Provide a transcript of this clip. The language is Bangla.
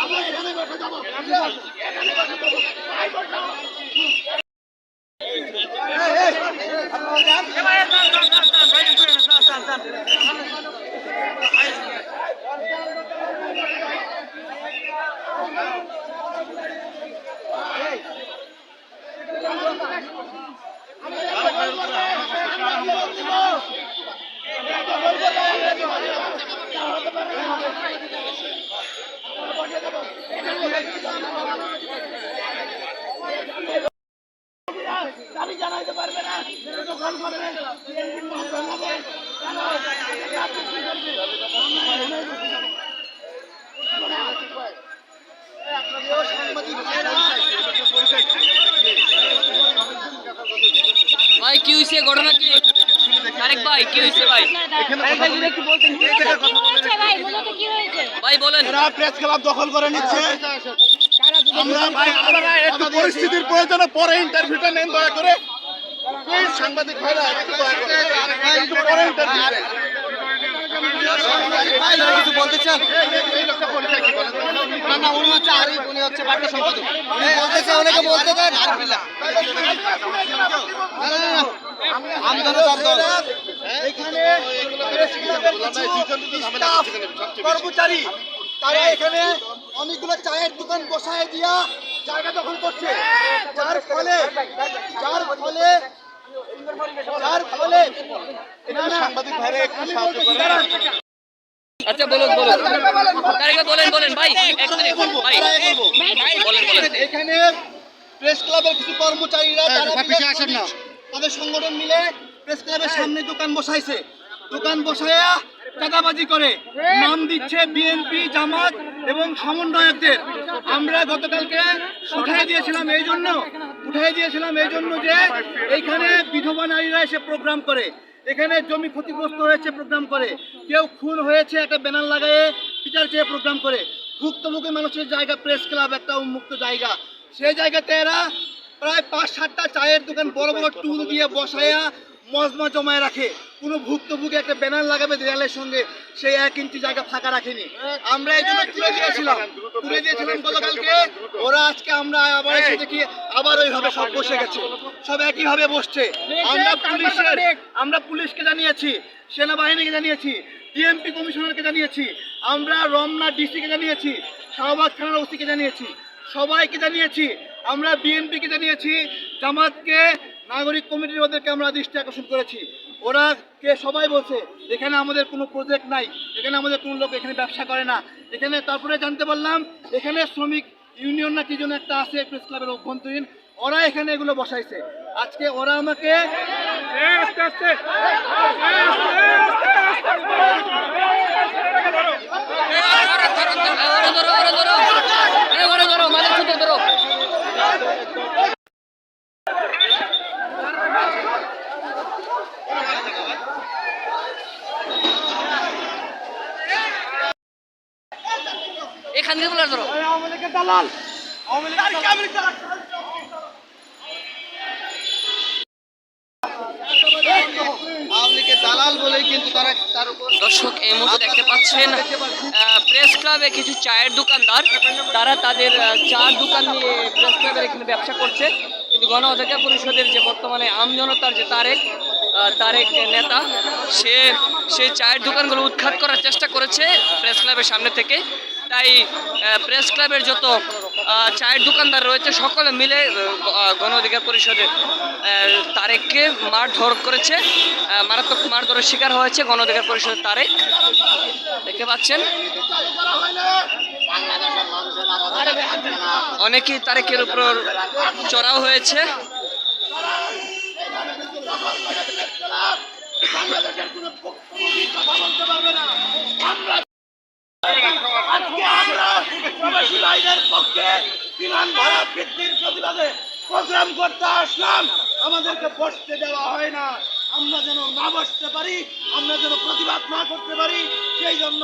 আমি এখানে বসে যাব। এখানে বসে যাব ভাই কি হয়েছে ঘটনা কি? আরেক ভাই কি হয়েছে ভাই? ভাই মূলত কি হয়েছে ভাই বলেন এরা প্রেস ক্লাব দখল করে নিচ্ছে আমরা ভাই আপনারা একটু পরিস্থিতির প্রয়োজনে পরে ইন্টারভিউটা নেন দয়া করে প্লিজ সাংবাদিক ভাইরা একটু দয়া করে একটু পরে ইন্টারভিউ কিছু বলতে চান না না উনি হচ্ছে আরিফ উনি হচ্ছে বার্তা সম্পাদক উনি বলতেছে ওনাকে বলতে দেন আরিফুল্লাহ না, না, না, কর্মচারী তারা এখানে অনেকগুলো চায়ের দোকান বসায় দিয়া জায়গা দখল করছে। যার ফলে যার ফলে যার ফলে এখানে সাংবাদিক ভাইরা একটু সাহায্য করেন। আচ্ছা বলুন বলুন। তারিখে বলেন বলেন। ভাই এক মিনিট ভাই। বলেন বলেন। এখানে প্রেস ক্লাবের কিছু কর্মচারীরা তারা বিরাট তাদের সংগঠন মিলে প্রেস ক্লাবের সামনে দোকান বসাইছে। দোকান বসায়া চাঁদাবাজি করে। নাম দিচ্ছে বিএনপি জামাত এবং সমন্বয়কদের। আমরা গতকালকে উঠাই দিয়েছিলাম এই জন্য, উঠাই দিয়েছিলাম এই জন্য যে এইখানে বিধবা নারীরা এসে প্রোগ্রাম করে। এখানে জমি ক্ষতিগ্রস্ত হয়েছে প্রোগ্রাম করে। কেউ খুন হয়েছে, একটা ব্যানার লাগায়ে বিচার চেয়ে প্রোগ্রাম করে। ভুক্তভোগী মানুষের জায়গা, প্রেস ক্লাব একটা উন্মুক্ত জায়গা। সেই জায়গাতে এরা প্রায় পাঁচ সাতটা চায়ের দোকান বড় বড় টুল দিয়ে বসায়া মজমা জমায় রাখে। কোনো ভুক্তভোগী একটা ব্যানার লাগাবে দেয়ালের সঙ্গে, সেই এক ইঞ্চি জায়গা ফাঁকা রাখেনি। আমরা এই জন্য তুলে দিয়েছিলাম। তুলে দিয়েছিলাম গতকালকে। ওরা আজকে আমরা আবার এসে দেখি, আবার ওইভাবে সব বসে গেছে। সব একইভাবে বসছে। আমরা পুলিশের আমরা পুলিশকে জানিয়েছি, সেনাবাহিনীকে জানিয়েছি ডিএমপি কমিশনারকে জানিয়েছি, আমরা রমনা ডিসিকে জানিয়েছি, শাহবাগ থানার ওসিকে জানিয়েছি, সবাইকে জানিয়েছি, আমরা বিএনপিকে জানিয়েছি, জামাতকে নাগরিক কমিটির ওদেরকে আমরা দৃষ্টি আকর্ষণ করেছি। ওরা কে সবাই বলছে, এখানে আমাদের কোনো প্রজেক্ট নাই, এখানে আমাদের কোনো লোক এখানে ব্যবসা করে না। এখানে তারপরে জানতে পারলাম, এখানে শ্রমিক ইউনিয়ন না কি জন্য একটা আছে প্রেস ক্লাবের অভ্যন্তরীণ। ওরা এখানে এগুলো বসাইছে। আজকে ওরা আমাকে আস্তে আস্তে ওরে ধরো ওরে ধরো আরে ওরে ধরো মাঝে ছুটে ধরো থেকে বলে ধরো। আওয়ামী লীগের দালাল। আওয়ামী লীগের দর্শক এই মুহূর্তে দেখতে পাচ্ছেন আহ, প্রেস ক্লাবে কিছু চায়ের দোকানদার। তারা তাদের চার দোকান নিয়ে প্রেস ক্লাবের এখানে ব্যবসা করছে। কিন্তু গণ অধিকার পরিষদের যে বর্তমানে আমজনতার যে তারেক আহ, তারেক নেতা। সে সেই চায়ের দোকানগুলো উৎখাত করার চেষ্টা করেছে প্রেস ক্লাবের সামনে থেকে। তাই প্রেস ক্লাবের যত চায়ের দোকানদার রয়েছে সকলে মিলে গণ অধিকার পরিষদের তারেককে মারধর করেছে। মারাত্মক মারধরের শিকার হয়েছে গণ অধিকার পরিষদের তারেক। দেখতে পাচ্ছেন। অনেকেই তারেকের উপর চড়াও হয়েছে আজকে আমরা প্রবাসী পক্ষে বিমান ভাড়া বৃদ্ধির প্রতিবাদে প্রোগ্রাম করতে আসলাম। আমাদেরকে বসতে দেওয়া হয় না। আমরা যেন না বসতে পারি, আমরা যেন প্রতিবাদ না করতে পারি, সেই জন্য